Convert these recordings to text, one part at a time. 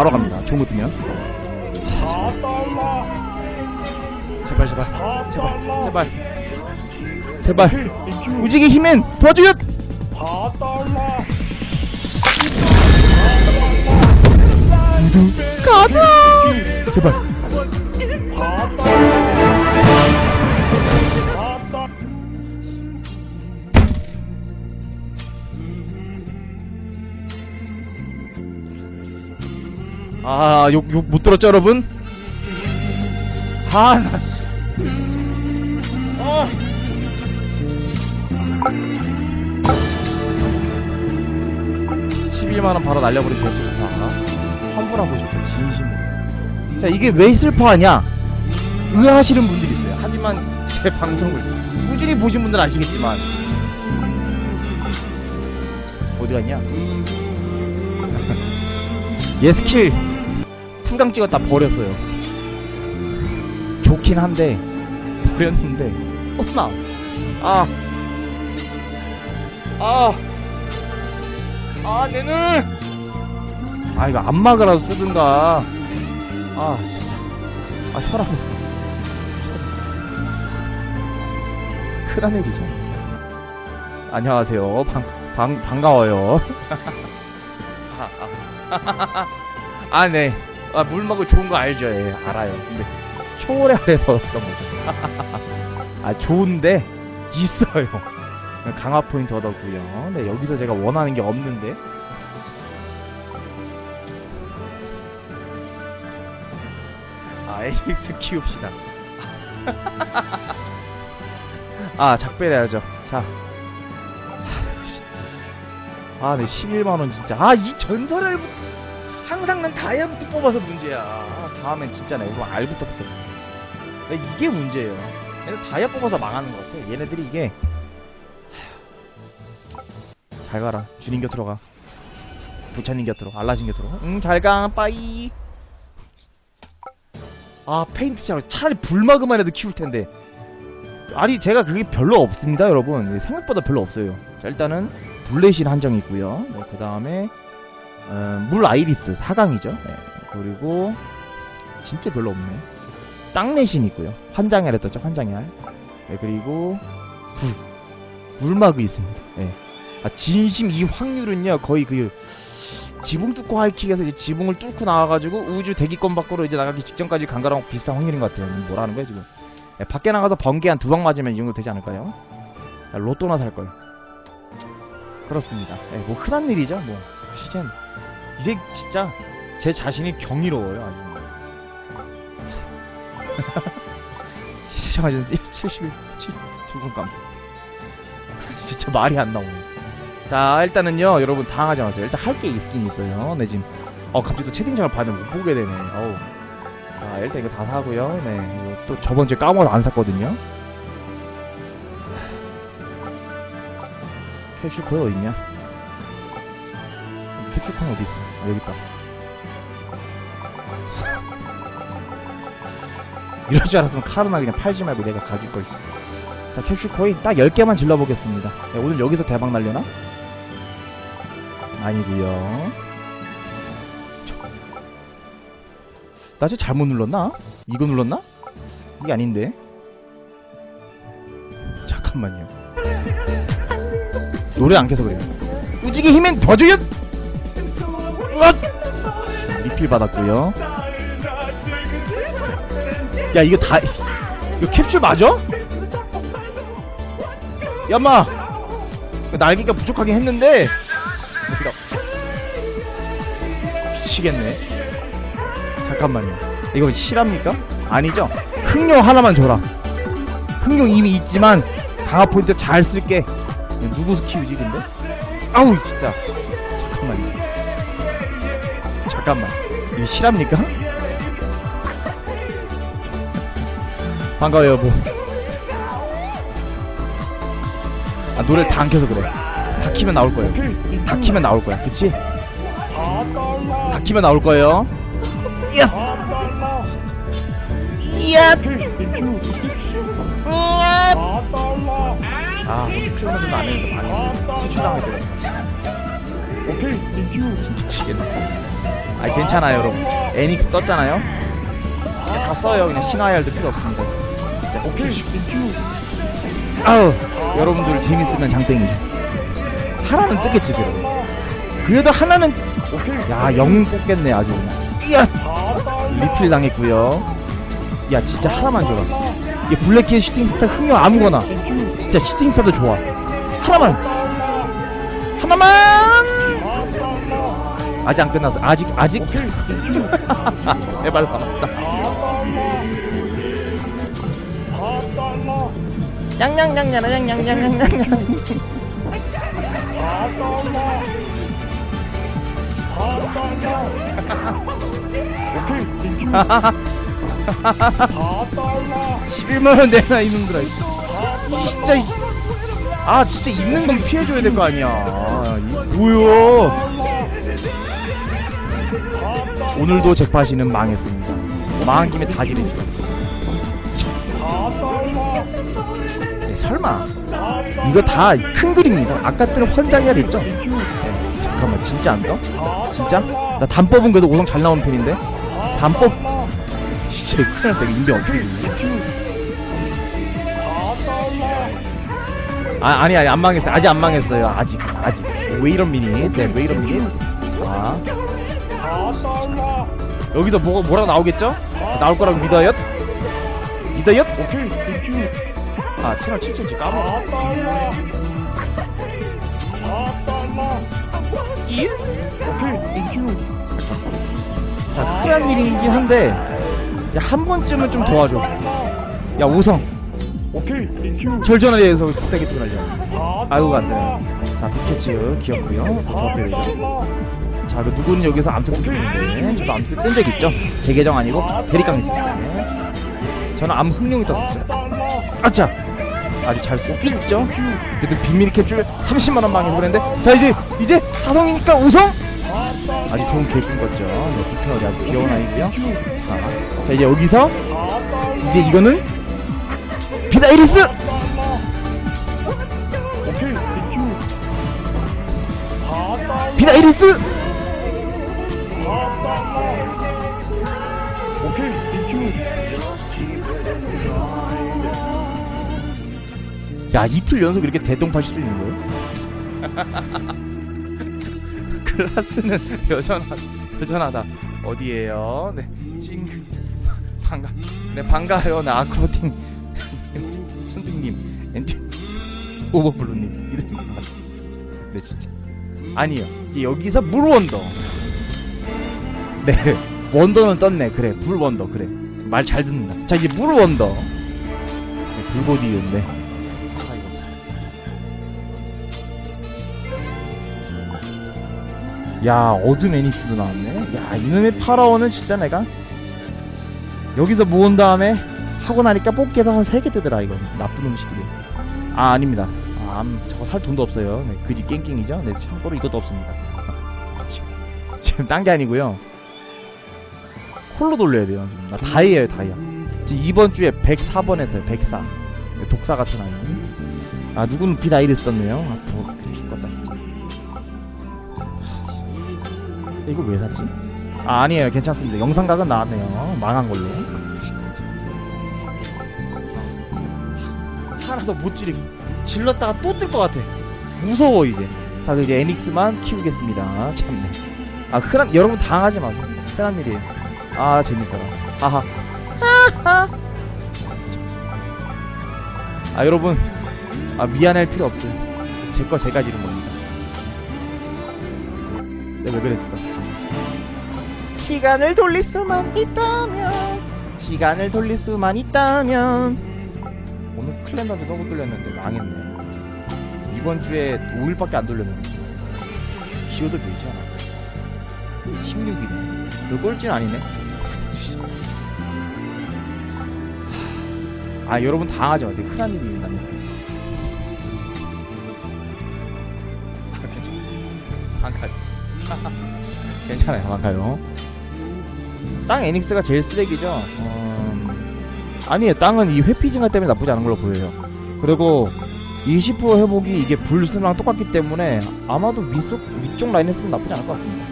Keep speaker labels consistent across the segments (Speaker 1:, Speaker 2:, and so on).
Speaker 1: 바로 갑니다. 좋은 거 뜨면. 제발, 제발. 제발, 제발. 제발. 우직의 힘엔 도와줘요! 가자! 제발. 아, 욕, 욕 못 들었죠, 여러분? 아, 나, 씨. 아. 11만원 바로 날려버리셨죠, 자. 환불하고 싶어요, 진심으로. 자, 이게 왜 슬퍼하냐? 의아하시는 분들이 있어요. 하지만 제 방송을 꾸준히 보신 분들은 아시겠지만. 어디 갔냐? 얘 스킬 풀강 찍었다 버렸어요. 좋긴 한데 버렸는데 혼나. 아, 아, 아, 내 눈. 아 이거 안마가라도 쓰든가. 아 진짜. 아 혈압. 큰일 일이죠. 안녕하세요. 방, 방, 반가워요. 아, 아. 아, 네. 아, 물 먹고 좋은 거 알죠? 예, 알아요. 근데, 초월에 아래서 어떤 거죠? 아, 좋은데, 있어요. 강화 포인트 얻었고요 네, 여기서 제가 원하는 게 없는데. 아, 에이스 키웁시다. 아, 작별해야죠. 자. 아, 네, 11만원 진짜. 아, 이 전설을 항상 난 다이아부터 뽑아서 문제야. 아, 다음엔 진짜 내 이거 알부터 붙었어. 네, 이게 문제예요. 얘네 다이아 뽑아서 망하는 것 같아. 얘네들이 이게. 잘 가라. 주님 곁으로 가. 부처님 곁으로. 알라신 곁으로. 응, 잘 가. 빠이. 아, 페인트 샤워. 차라리 불마그만 해도 키울 텐데. 아니, 제가 그게 별로 없습니다, 여러분. 생각보다 별로 없어요. 자, 일단은 블레신 한정 있고요. 네, 그 다음에 어, 물 아이리스 4강이죠. 네, 그리고 진짜 별로 없네. 땅내신 있고요. 환장해를 떴죠. 환장해알. 네, 그리고 불 물마그 있습니다. 네. 아, 진심 이 확률은요 거의 그 지붕 뚫고 하이킥에서 이제 지붕을 뚫고 나와가지고 우주 대기권 밖으로 이제 나가기 직전까지 간 거랑 비슷한 확률인 것 같아요. 뭐라는 거야 지금? 네, 밖에 나가서 번개 한 두 방 맞으면 이 정도 되지 않을까요? 아, 로또나 살 걸. 그렇습니다. 예, 뭐 흔한 일이죠. 뭐 이젠 이제 진짜 제 자신이 경이로워요. 아주. 시청하신 71, 7분 감. 진짜 말이 안 나오네. 자 일단은요 여러분 당하지 마세요. 일단 할 게 있긴 있어요. 네 지금 어 갑자기 또 채팅창을 봤는데 못 보게 되네. 어우. 자 일단 이거 다 사고요. 네 이거 또 저번 주에 까먹어서 안 샀거든요. 캡슐코인 어딨냐? 캡슐코인 어디 있어? 아, 여기 있다. 이럴 줄 알았으면 카르나 그냥 팔지 말고 내가 가질 걸. 자, 캡슐 코인 딱 10개만 질러 보겠습니다. 네, 오늘 여기서 대박 날려나? 아니구요. 나 지금 잘못 눌렀나? 이거 눌렀나? 이게 아닌데. 잠깐만요. 노래 안 켜서 그래요. 우직의 힘엔 더 줘요! 으악! 리필 받았고요. 야, 이거 다, 이거 캡슐 맞아? 야, 마! 날개가 부족하긴 했는데, 어디가, 미치겠네. 잠깐만요. 이거 실합니까? 아니죠? 흑룡 하나만 줘라. 흑룡 이미 있지만, 강화 포인트 잘 쓸게. 누구 키우지 근데? 아우 진짜. 잠깐만요 잠깐만. 이거 실합니까? 반가워요 여보. 아 노래를 다 안 켜서 그래. 다 키면 나올 거예요. 다 키면 나올 거야. 그치? 다 키면 나올 거예요. 이야. 이야. 이야 아, 어떻게 표현은 안 했는데 많이 수출당하게 되네. 오케이, 땡큐. 미치겠네. 아 괜찮아요 여러분. 애닉스 떴잖아요? 그냥 다 써요. 그냥 신화열도 필요 없습니다. 네, 오케이 아우 여러분들 재밌으면 장땡이죠. 하나는 뜨겠지 그래도. 그래도 하나는 야 영웅 뽑겠네 아주. 이야 리필 당했고요. 야 진짜 하나만 줘라 이 블랙키의 슈팅 스타 흥요 아무거나. 진짜 슈팅 스타도 좋아. 하나만. 하나만! 아직 안 끝났어. 아직 아직. 해발 남았다. 양양양양아
Speaker 2: 양양양양양양 오케이.
Speaker 1: 11만원 내놔 이놈들아 진짜 이- 아 진짜 있는 건 피해줘야 될 거 아니야. 아, 이- 뭐야? 오늘도 잭팟이는 망했습니다. 망한 김에 다 지르죠. 네, 설마. 이거 다 큰 그림입니다. 아까 뜨는 환장이야 됐죠? 네, 잠깐만 진짜 안 떠? 진짜? 나 단법은 그래도 오성 잘 나오는 편인데? 단법 진짜 큰일 났다. 이거 인정 어떻게 되지? 아, 아니, 아니, 안 망했어요. 아직 안 망했어요. 아직, 아직. 왜 이런 미니? 네, 왜 이런 미니? 자, 여기도 뭐가, 뭐라고 나오겠죠? 나올 거라고 믿어요? 믿어요? 오케이. 아, 채널 7천지 까먹어. 이? 자, 큰한 미니이긴 한데, 야, 한 번쯤은 좀 도와줘. 야, 우성. 절전화에서 세게 뜨거나죠 아이고, 안 되네. 자, 빅캐츠 귀엽고요. 더 빼야죠. 자, 그 누구는 여기서 암튼 뜨는데 저도 암튼 뜬적 있죠? 제 계정 아니고 대리깡 있을 때. 저는 암 흥룡이 떴었죠. 아차! 아주 잘 쏘고 있죠? 그래도 빅미리 캡줄 30만원 망해서 그랬는데 자 이제 이제 사성이니까 우성! 아주 좋은 계획인 거죠. 네, 부표가 아주 귀여운 아이고요. 자, 자 이제 여기서 이제 이거는 비다 이리스! 비다 이리스! 야 이틀 연속 이렇게 대동파실 수 있는 거예요? 클라스는 여전하, 여전하다. 어디에요? 네, 찡 반가, 네 반가요. 나 아크로팅 오버블루님 이름이? 네 진짜 아니요. 여기서 물 원더. 네, 원더는 떴네. 그래, 불 원더. 그래, 말 잘 듣는다. 자 이제 물 원더. 네, 불고디였네. 야 어둠 애니스도 나왔네 야 이놈의 파라오는 진짜 내가 여기서 모은 다음에 하고 나니까 뽑기에서 한 3개 뜨더라 이거 나쁜 음식이래 아 아닙니다 아, 암, 저거 살 돈도 없어요 네, 그지 깽깽이죠 네 참고로 이것도 없습니다 지금, 딴 게 아니고요 홀로 돌려야 돼요 지금 나 다이아예요 다이아 지금 이번 주에 104번 했어요 104 네, 독사 같은 아이 아 누구는 비다이를 썼네요 아 죽겠다 이거 왜 샀지? 아, 아니에요. 괜찮습니다. 영상각은 나왔네요. 망한 걸로. 하나도 못 지르. 질렀다가 또 뜰 것 같아. 무서워 이제. 자, 그 이제 애닉스만 키우겠습니다. 참네. 아, 흔한 여러분 당하지 마세요. 흔한 일이에요. 아, 재밌어라. 하하. 하하. 아, 여러분. 아, 미안할 필요 없어요. 제 거 제가 지른 겁니다. 내가 왜 그랬을까? 시간을 돌릴 수만 있다면 시간을 돌릴 수만 있다면 클랜더도 너무 돌렸는데 망했네. 이번 주에 5일밖에 안 돌렸는데 되지 않아? 16일이네. 너 꼴찌는 아니네? 아 여러분 당하지 마세요 큰일 일이 나네 아 괜찮아 안 가요. 괜찮아요 안 가요. 땅 애닉스가 제일 쓰레기죠. 어... 아니에요. 땅은 이 회피 증가 때문에 나쁘지 않은 걸로 보여요. 그리고 20% 회복이 이게 불순랑 똑같기 때문에 아마도 위쪽, 위쪽 라인에 쓰면 나쁘지 않을 것 같습니다.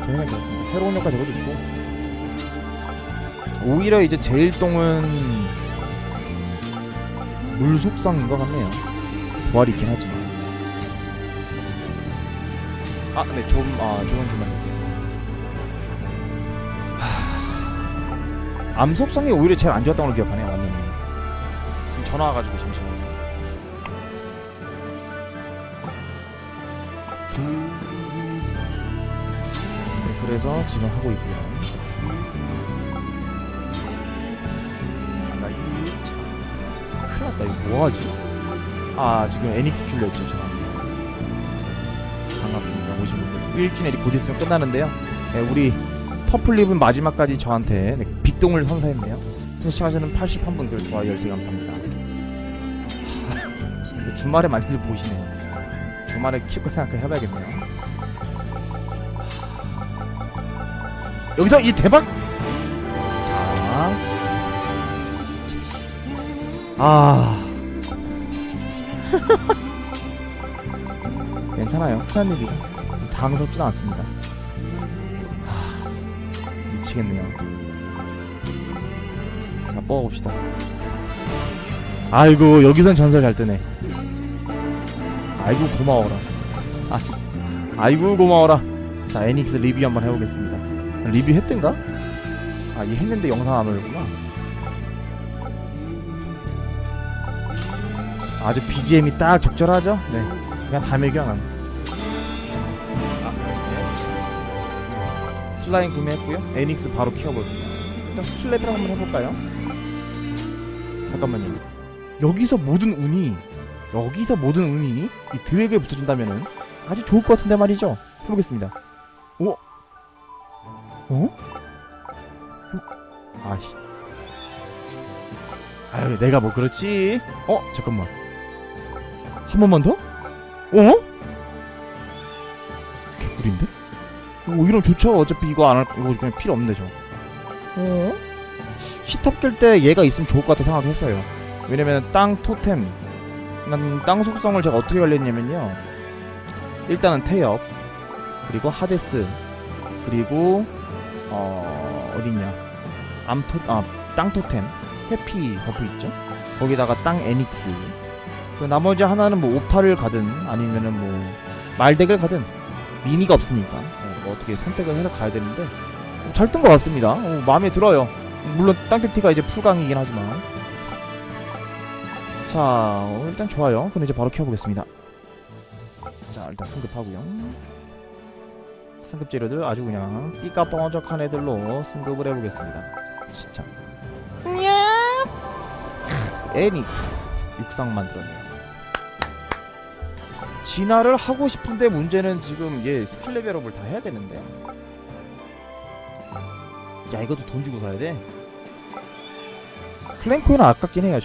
Speaker 1: 제 생각이 그렇습니다. 새로운 효과 저것도 있고 오히려 이제 제일동은 물 속성인 것 같네요. 부활이 있긴 하지만 아, 네, 좀, 아, 좋은 질문 암 속성이 오히려 제일 안 좋았던 걸로 기억하네요, 완전히. 지금 전화 와가지고 잠시만요. 네, 그래서 지금 하고 있고요. 아, 나 이거 참 큰일 났다. 이거 뭐하지? 아, 지금 애닉스 킬러 있죠, 전화. 반갑습니다. 오신 분들. 일진엘이 곧 있으면 끝나는데요. 네, 우리 퍼플립은 마지막까지 저한테 네, 빅동을 선사했네요. 시청하시는 81분들 좋아요 열세 감사합니다. 하, 주말에 많이들 보시네요. 주말에 거 생각해 해봐야겠네요. 여기서 이 대박! 자. 아. 괜찮아요. 흔한 일이라. 당황스럽지는 않습니다. 하, 미치겠네요. 자, 뽑아봅시다. 아이고, 여기선 전설 잘 뜨네. 아이고, 고마워라. 아, 아이고, 고마워라. 자, 애닉스 리뷰 한번 해보겠습니다. 리뷰 했던가? 아, 이 했는데 영상 안 올렸구나. 아주 BGM이 딱 적절하죠? 네. 그냥 담배경함. 아, 네. 슬라임 구매했고요. 애닉스 바로 키워볼게요. 일단 스킬레벨 한번 해볼까요? 잠깐만요. 여기서 모든 운이 여기서 모든 운이 이 드랙에 붙어준다면은 아주 좋을 것 같은데 말이죠. 해보겠습니다. 오, 어? 아씨. 아유, 내가 뭐 그렇지? 어, 잠깐만. 한 번만 더? 어? 개꿀인데? 오, 이러면 좋죠. 어차피 이거 안 할, 이거 그냥 필요 없는데, 저. 어? 히탑 깰때 얘가 있으면 좋을 것 같아 생각했어요. 왜냐면 땅 토템, 난땅 속성을 제가 어떻게 관리했냐면요. 일단은 태엽, 그리고 하데스, 그리고 어 어딨냐 암토 아 땅 토템 해피 버프 있죠 거기다가 땅 애닉스 그 나머지 하나는 뭐 오타를 가든 아니면은 뭐 말덱을 가든 미니가 없으니까 어, 뭐 어떻게 선택을 해서 가야 되는데 잘 뜬 것 같습니다 어, 마음에 들어요 물론 땅테티가 이제 풀강이긴 하지만 자 어, 일단 좋아요 그럼 이제 바로 켜보겠습니다 자 일단 승급하고요 승급 재료들 아주 그냥 삐까뻔쩍한 애들로 승급을 해보겠습니다. 진짜. 애니 육상 만들었네요. 진화를 하고 싶은데 문제는 지금 얘 스킬 레벨업을 다 해야 되는데. 야 이것도 돈 주고 사야 돼. 플랭코는 아깝긴 해요.